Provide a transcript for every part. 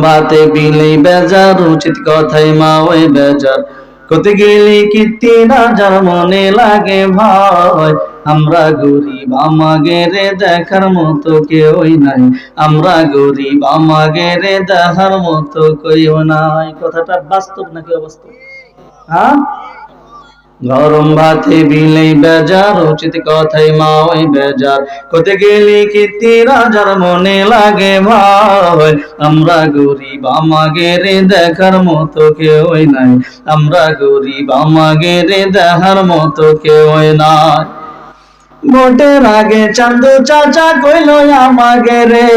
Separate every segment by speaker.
Speaker 1: বিলে বিলি বেজার, উচিত কথাই মা ওই বেজার। কতে গেলে কীর্তি রাজার মনে লাগে ভয় আমরা গরিব, আমাগেরে দেখার মতো কেউই নাই। আমরা গরিব, আমাগেরে দেখার মতো কেউ নাই। কথাটা বাস্তব নাকি অবাস্তব? হ্যাঁ? গরম ভাতে বিলেই বেজার, উচিত কথাই মা ওই বেজার। কোতে গেলি কীর্তি রাজার মনে লাগে ভাই। আমরা গরিব, আমাগেরে দেখার মতো কেউই নাই। আমরা গরিব, আমাগেরে দেখার মতো কেউই নাই। ভোটের আগে চান্দু চাচা কইল আমাকে রে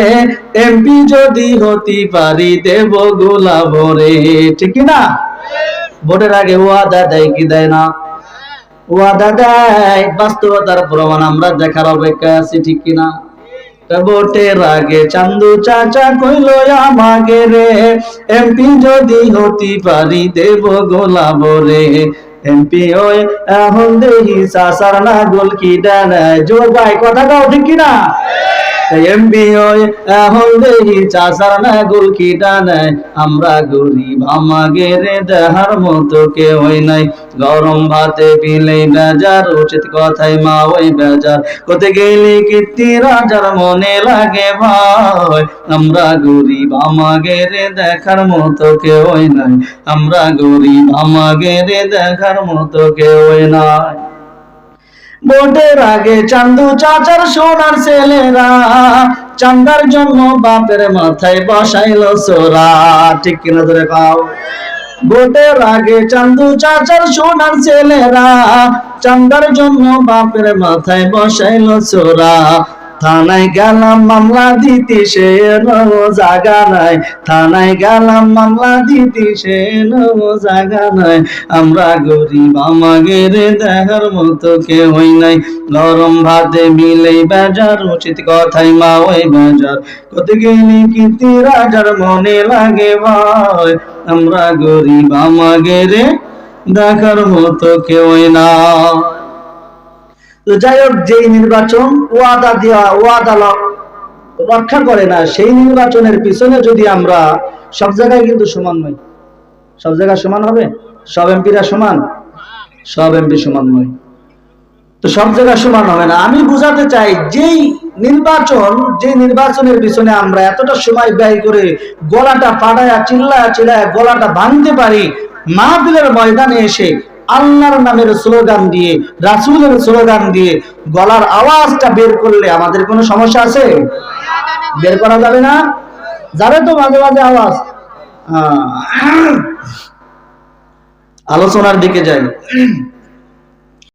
Speaker 1: এমপি যদি হতি পারি, দেব গোলাপ রে। ঠিক না? ভোটের আগে ওয়াদা দেয় কি দেয় না? ওয়াদা দেয়, বাস্তবতার প্রমাণ আমরা দেখার অপেক্ষা আছি, ঠিক কিনা? ভোটের আগে চান্দু চাচা কইল, আমাকে রে, এমপি যদি হতে পারি দেব গোলাব রে। এমপি ওই, এখন দেখি চাচার না গোল কি ডানায় জোর ভাই, কথা ঠিক কিনা? আমরা কেউ নাই। গরম ভাতে পিলে বেজার, উচিত কথাই মা ওই বেজার। কোতে গেলি কীর্তি রাজার মনে লাগে ভাই। আমরা গরিব আমাগে রে দেখার মতো কেউ নাই। আমরা গরিব আমাগে রে দেখার মতো কেউ নাই। ভোটের আগে চান্দু চাচার সোনার ছেলেরা, চান্দার জন্য বাপের মাথায় বসাইলো সোরা। ঠিক কিনা ধরে পাও ভোটের আগে চান্দু চাচার সোনার ছেলেরা, চান্দার জন্য বাপের মাথায় বসাইলো সোরা। থানায় গেলাম মামলা দিতে, সে জাগা নাই। থানায় গেলাম মামলা দিতে, সে জাগা নাই। আমরা গরিব আমাগের দেখার মতো কেউই নাই। গরম ভাতে মিলে বেজার, উচিত কথাই মা ওই বেজার। কত গেলি কীর্তি রাজার মনে লাগে ভাই। আমরা গরিব আমাগের দেখার মতো কেউই না। তো যাই হোক যেই নির্বাচন ওয়াদা দেওয়া ওয়াদা রক্ষা করে না, সেই নির্বাচনের পিছনে যদি আমরা, সব জায়গায় কিন্তু সমান নই। সব জায়গায় সমান হবে? সব এমপিরা সমান? সব এমপি সমান নয় তো সব জায়গায় সমান হবে না। আমি বুঝাতে চাই, যেই নির্বাচন যে নির্বাচনের পিছনে আমরা এতটা সময় ব্যয় করে গলাটা ফাটায়া, চিল্লায়া চিল্লায়া গলাটা ভাঙতে পারি, মাহফিলের ময়দানে এসে আল্লাহর নামের স্লোগান দিয়ে, রাসুলের স্লোগান দিয়ে গলার আওয়াজটা বের করলে আমাদের কোনো সমস্যা আছে? বের করা যাবে না? যাবে তো মাঝে মাঝে আওয়াজ। আলোচনার দিকে যাই।